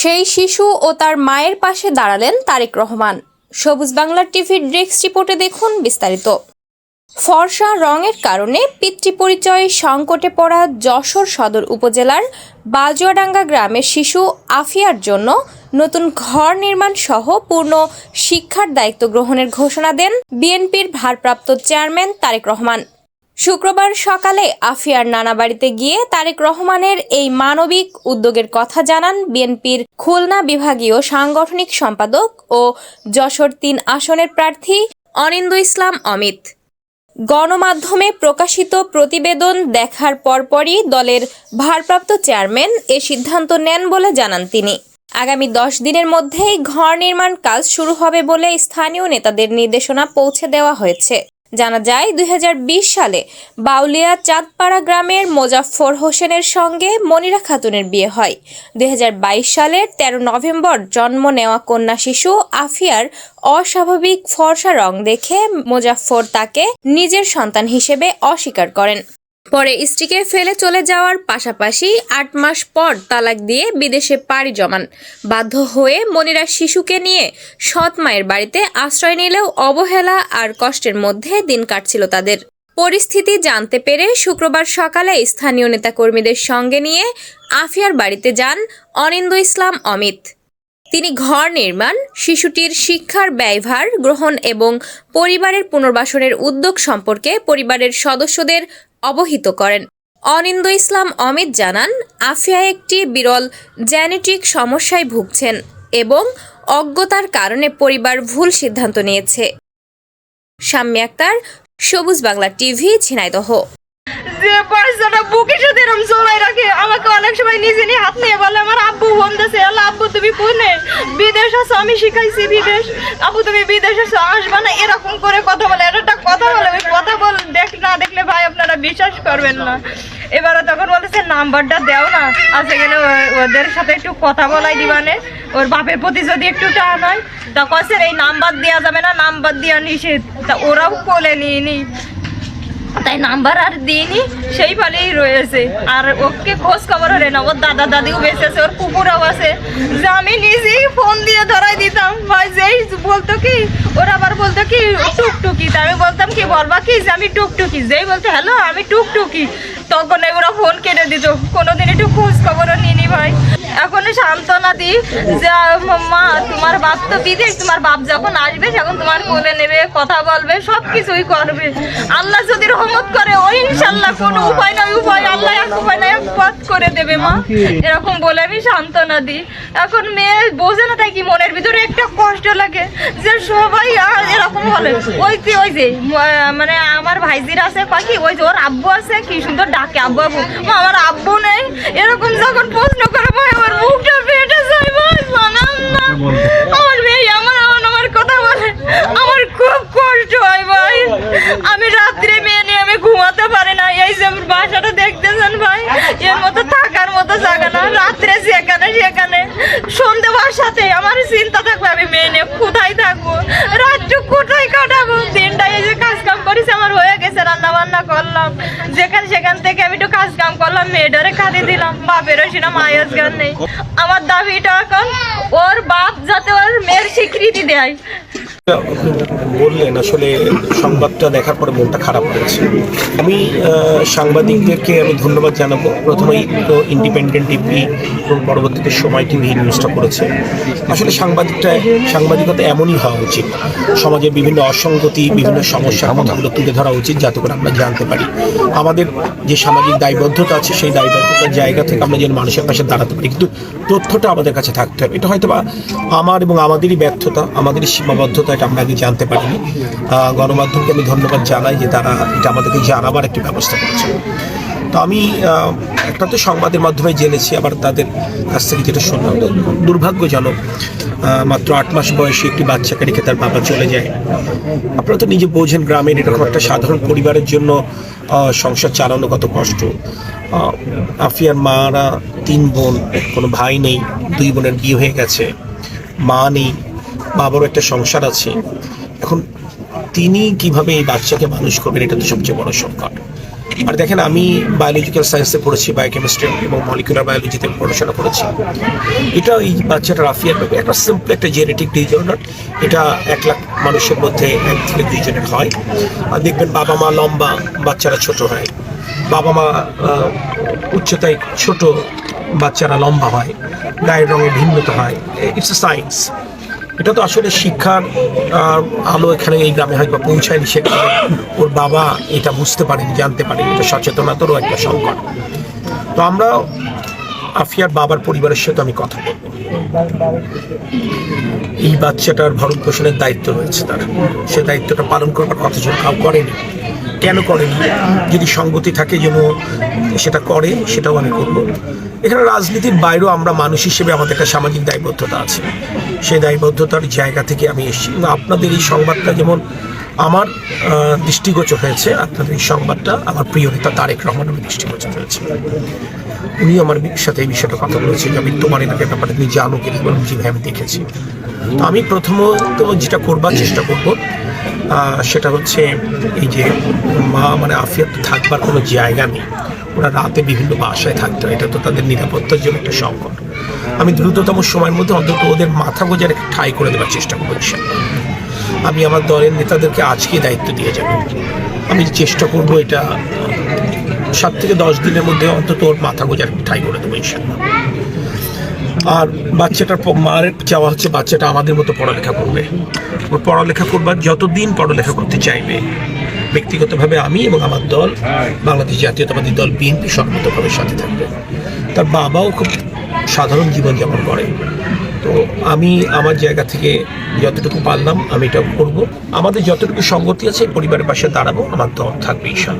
সেই শিশু ও তার মায়ের পাশে দাঁড়ালেন তারেক রহমান। সবুজ বাংলা টিভির ডেস্ক রিপোর্টে দেখুন বিস্তারিত। ফর্সা রঙের কারণে পিতৃ পরিচয় সংকটে পড়া যশোর সদর উপজেলার বাজুয়াডাঙ্গা গ্রামের শিশু আফিয়ার জন্য নতুন ঘর নির্মাণ সহ পূর্ণ শিক্ষার দায়িত্ব গ্রহণের ঘোষণা দেন বিএনপির ভারপ্রাপ্ত চেয়ারম্যান তারেক রহমান। শুক্রবার সকালে আফিয়ার নানা বাড়িতে গিয়ে তারেক রহমানের এই মানবিক উদ্যোগের কথা জানান বিএনপির খুলনা বিভাগীয় সাংগঠনিক সম্পাদক ও যশোর তিন আসনের প্রার্থী অনিন্দু ইসলাম অমিত। গণমাধ্যমে প্রকাশিত প্রতিবেদন দেখার পরপরই দলের ভারপ্রাপ্ত চেয়ারম্যান এ সিদ্ধান্ত নেন বলে জানান তিনি। আগামী দশ দিনের মধ্যেই ঘর নির্মাণ কাজ শুরু হবে বলে স্থানীয় নেতাদের নির্দেশনা পৌঁছে দেওয়া হয়েছে। জানা যায়, দুই হাজার বিশ সালে বাউলিয়া চাঁদপাড়া গ্রামের মোজাফর হোসেনের সঙ্গে মনিরা খাতুনের বিয়ে হয়। দুই হাজার বাইশ সালের ১৩ নভেম্বর জন্ম নেওয়া কন্যা শিশু আফিয়ার অস্বাভাবিক ফর্সা রং দেখে মোজাফর তাকে নিজের সন্তান হিসেবে অস্বীকার করেন। পরে স্ত্রীকে ফেলে চলে যাওয়ার পাশাপাশি আট মাস পর তালাক দিয়ে বিদেশে পাড়ি জমান। বাধ্য হয়ে মনিরা শিশুকে নিয়ে সৎ মায়ের বাড়িতে আশ্রয় নিলেও অবহেলা আর কষ্টের মধ্যে দিন কাটছিল তাদের। পরিস্থিতি জানতে পেরে শুক্রবার সকালে স্থানীয় নেতাকর্মীদের সঙ্গে নিয়ে আফিয়ার বাড়িতে যান অনিন্দ ইসলাম অমিত। তিনি ঘর নির্মাণ, শিশুটির শিক্ষার ব্যয়ভার গ্রহণ এবং পরিবারের পুনর্বাসনের উদ্যোগ সম্পর্কে পরিবারের সদস্যদের অবহিত করেন। অনিন্দ ইসলাম অমিত জানান আফিয়া একটি বিরল জেনেটিক সমস্যায় ভুগছেন এবং অজ্ঞতার কারণে পরিবার ভুল সিদ্ধান্ত নিয়েছে। শাম্মী আক্তার, সবুজ বাংলা টিভি, ঝিনাইদহ। যে বাচ্চাটা বুকের সাথে এরকম জড়াই রাখে, আমাকে অনেক সময় নিজে নিয়ে হাত নিয়ে বলে, আমার আব্বু দিয়েছে। আল্লাহ, আব্বু, তুমি কোনে? বিদেশ আছো, আমি শিখাইছি বিদেশ। আব্বু, তুমি বিদেশ আছো, আসবে না? এরকম করে কথা বলে এটা কথা বলে কথা বল দেখ না ভাই আপনারা বিশ্বাস করবেন না। এবারে তখন বলতেছে, নাম্বারটা দেও না। আজকে গেলে ওদের সাথে একটু কথা বলাই দিবানে। ওর বাপের প্রতি যদি একটু টান হয় তা কসের এই নাম্বার দেওয়া যাবে না, নাম্বার দেওয়া নিষেধ। তা ওরাও কোলে নিয়ে নি তাই নাম্বার আর দিইনি, সেই ফলেই রয়েছে আর ওকে খোঁজ খবর হলে না, ওর দাদা দাদিও বেঁচে আছে, ওর কুকুরও আছে। যে আমি নিজেই ফোন দিয়ে ধরাই দিতাম, ভাই, যেই বলতো কি, ওর আবার বলতো কি, টুকটুকি। তা আমি বলতাম কি, বলবা কি যে আমি টুকটুকি? যেই বলতো, হ্যালো, আমি টুকটুকি। তখন ওরা ফোন কেটে দিত। কোনোদিন একটু খোঁজ খবরও নিনি ভাই। এখন সান্ত্বনা দিই যে, মা, তোমার বাপ তো বিদেশ, তোমার বাপ যখন আসবে যখন তোমার কোলে নেবে, কথা বলবে সব কিছুই করবে। আল্লাহ যদি রহমত করে ওই ইনশাল্লাহ কোনো উপায় নয় উপায় আল্লাহ এক উপায় নয় পথ করে দেবে, মা। এরকম বলে আমি সান্ত্বনা দিই। এখন মেয়ে বোঝে না তাই কি মনের ভিতরে একটা কষ্ট লাগে যে, সবাই আর এরকম হলে। ওই যে ওই যে মানে আমার ভাইজির আছে কি? ওই যে ওর আব্বু আছে, কি সুন্দর ডাকে আব্বু আব্বু? মা, আমার আব্বু নেই। এরকম যখন প্রশ্ন করে ভাই আমার মুখটা ফেটে যায় ভাই জানান না আমার মেয়ে আমার আমার আমার কথা বলে আমার খুব কষ্ট হয় ভাই আমি রাত্রে মেয়ে নিয়ে আমি ঘুমাতে পারি না এই যে আমার বাসাটা দেখতেছেন ভাই এর মতো থাকার মতো জায়গা না রাত্রে যেখানে সেখানে সন্ধে বাসাতে আমার চিন্তা থাকবে আমি মেয়ে নিয়ে কোথায় থাকব রাত্রে কোথায় কাটাবো দিনটা এই যে কাজ কাম করেছি গেছে রান্না বান্না করলাম। যেখানে সেখান থেকে আমি একটু কাজ কাম করলাম, মেয়েটারে খাদি দিলাম। বাপেরও সেটা মায়ের গান নেই আমার দাবিটা এখন, ওর বাপ যাতে ওর মেয়ের স্বীকৃতি দেয়। বললেন, আসলে সংবাদটা দেখার পরে মনটা খারাপ হয়েছে। আমি সাংবাদিকদেরকে আমি ধন্যবাদ জানাব। প্রথমেই তো ইন্ডিপেন্ডেন্ট টিভি এবং পরবর্তীতে সময় টিভি এই নিউজটা করেছে। আসলে সাংবাদিকটা, সাংবাদিকতা এমনই হওয়া উচিত। সমাজের বিভিন্ন অসঙ্গতি, বিভিন্ন সমস্যার কথাগুলো তুলে ধরা উচিত, যাতে করে আমরা জানতে পারি। আমাদের যে সামাজিক দায়বদ্ধতা আছে, সেই দায়বদ্ধতার জায়গা থেকে আমরা যেন মানুষের পাশে দাঁড়াতে পারি। কিন্তু তথ্যটা আমাদের কাছে থাকতে হবে। এটা হয়তো বা আমার এবং আমাদেরই ব্যর্থতা, আমাদেরই সীমাবদ্ধতা এটা আমরা আগে জানতে পারিনি। গণমাধ্যমকে আমি ধন্যবাদ জানাই যে তারা এটা আমাদেরকে জানাবার একটি ব্যবস্থা করেছে। তো আমি একটা তো সংবাদের মাধ্যমে জেনেছি, আবার তাদের কাছ থেকে যেটা শুনলাম দুর্ভাগ্যজনক মাত্র আট মাস বয়সে একটি বাচ্চাকে রেখে তার বাবা চলে যায়। আপনারা তো নিজে বোঝেন গ্রামের এরকম একটা সাধারণ পরিবারের জন্য সংসার চালানো কত কষ্ট। আফিয়ার মারা তিন বোন, কোনো ভাই নেই, দুই বোনের বিয়ে হয়ে গেছে, মা নেই বাবারও একটা সংসার আছে। এখন তিনি কীভাবে এই বাচ্চাকে মানুষ করবেন, এটা তো সবচেয়ে বড় সংকট। আর দেখেন, আমি বায়োলজিক্যাল সায়েন্সে পড়েছি বায়োকেমিস্ট্রি এবং মলিকুলার বায়োলজিতে পড়াশোনা করেছি। এটা এই বাচ্চাটা রাফিয়ার একটা সিম্পল একটা জেনেটিক ডিজঅর্ডার এটা এক লাখ মানুষের মধ্যে এক থেকে দুইজনের হয়। আর দেখবেন, বাবা মা লম্বা, বাচ্চারা ছোট হয়। বাবা মা উচ্চতায় ছোট বাচ্চারা লম্বা হয়। গায়ের রঙে ভিন্নতা হয়। ইটস এ সায়েন্স এটা তো আসলে শিক্ষার আলো এখানে এই গ্রামে হয়তো পৌঁছায়নি সেখানে। ওর বাবা এটা বুঝতে পারেনি, জানতে পারেনি। এটা সচেতনতারও একটা সংকট। তো আমরা আফিয়ার বাবার পরিবারের সাথে আমি কথা এই বাচ্চাটার ভরণ পোষণের দায়িত্ব রয়েছে তার। সে দায়িত্বটা পালন করবার কথা কাউ করেনি। কেন করেনি যদি সঙ্গতি থাকে যেন সেটা করে, সেটাও আমি করব। এখানে রাজনীতির বাইরেও আমরা মানুষ হিসেবে আমাদের একটা সামাজিক দায়বদ্ধতা আছে। সেই দায়বদ্ধতার জায়গা থেকে আমি এসেছি। আপনাদের এই সংবাদটা যেমন আমার দৃষ্টিগোচর হয়েছে, আপনাদের এই সংবাদটা আমার প্রিয় নেতা তারেক রহমানের দৃষ্টিগোচর হয়েছে। উনি আমার সাথে এই বিষয়টা কথা বলেছে যে আমি তোমার এলাকার ব্যাপারে তুমি জানো কিনা জি ভাই আমি দেখেছি। আমি প্রথমত যেটা করবার চেষ্টা করব সেটা হচ্ছে এই যে মা মানে আফিয়াত থাকবার কোনো জায়গা নেই। ওরা রাতে বিভিন্ন বাসায় থাকতে হয় এটা তো তাদের নিরাপত্তার জন্য একটা সংকট। আমি দ্রুততম সময়ের মধ্যে অন্তত ওদের মাথা গোজার একটা ঠাই করে দেওয়ার চেষ্টা করছি। আমি আমার দলের নেতাদেরকে আজকে দায়িত্ব দিয়ে যাব। আমি চেষ্টা করব এটা সাত থেকে দশ দিনের মধ্যে অন্তত ওর মাথা গোজার ঠাই করে দেবো ইনশাল্লাহ। আর বাচ্চাটার মার চাওয়া হচ্ছে বাচ্চাটা আমাদের মতো পড়ালেখা করবে। ওর পড়ালেখা করবার যতদিন পড়ালেখা করতে চাইবে, ব্যক্তিগতভাবে আমি এবং আমার দল, বাংলাদেশ জাতীয়তাবাদী দল, বিএনপি সর্বতভাবে সাথে থাকবে। তার বাবাও খুব সাধারণ জীবনযাপন করে। তো আমি আমার জায়গা থেকে যতটুকু পারলাম আমি এটা করব। আমাদের যতটুকু সঙ্গতি আছে, পরিবারের পাশে দাঁড়াবো, আমার দল থাকবে ঈশান